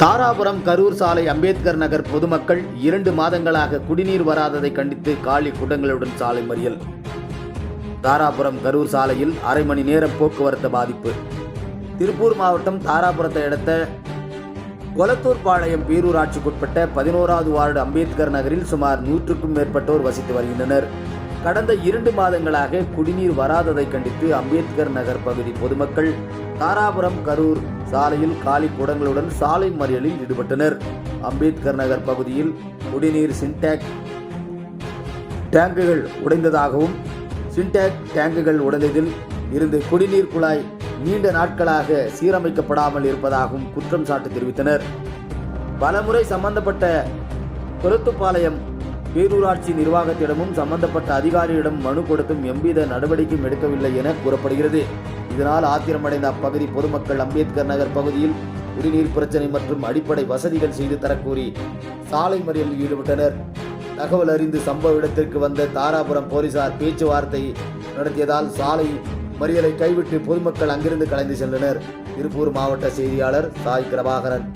தாராபுரம் கரூர் சாலை அம்பேத்கர் நகர் பொதுமக்கள் இரண்டு மாதங்களாக குடிநீர் வராததை கண்டித்து காலி குடங்களுடன் சாலை மறியல். தாராபுரம் கரூர் சாலையில் அரை மணி நேரம் போக்குவரத்து பாதிப்பு. திருப்பூர் மாவட்டம் தாராபுரத்தை அடுத்த கொளத்தூர் பாளையம் பேரூராட்சிக்குட்பட்ட பதினோராவது வார்டு அம்பேத்கர் நகரில் சுமார் நூற்றுக்கும் மேற்பட்டோர் வசித்து வருகின்றனர். கடந்த இரண்டு மாதங்களாக குடிநீர் வராததை கண்டித்து அம்பேத்கர் நகர் பகுதி பொதுமக்கள் தாராபுரம் கரூர் சாலையில் காலி குடங்களுடன் சாலை மறியலில் ஈடுபட்டனர். அம்பேத்கர் நகர் பகுதியில் குடிநீர் சின்டாக் டேங்குகள் உடைந்ததாகவும் சின்டாக் டேங்குகள் உடைந்ததில் இருந்து குடிநீர் குழாய் நீண்ட நாட்களாக சீரமைக்கப்படாமல் இருப்பதாகவும் குற்றம் சாட்டு தெரிவித்தனர். பலமுறை சம்பந்தப்பட்ட கொருத்துப்பாளையம் பேரூராட்சி நிர்வாகத்திடமும் சம்பந்தப்பட்ட அதிகாரியிடம் மனு கொடுத்தும் எவ்வித நடவடிக்கையும் எடுக்கவில்லை என கூறப்படுகிறது. இதனால் ஆத்திரமடைந்த அப்பகுதி பொதுமக்கள் அம்பேத்கர் நகர் பகுதியில் குடிநீர் பிரச்சனை மற்றும் அடிப்படை வசதிகள் செய்து தரக்கூறி சாலை மறியலில் ஈடுபட்டனர். தகவல் அறிந்து சம்பவ இடத்திற்கு வந்த தாராபுரம் போலீசார் பேச்சுவார்த்தை நடத்தியதால் சாலை மறியலை கைவிட்டு பொதுமக்கள் அங்கிருந்து கலைந்து சென்றனர். திருப்பூர் மாவட்ட செய்தியாளர் சாய் பிரபாகரன்.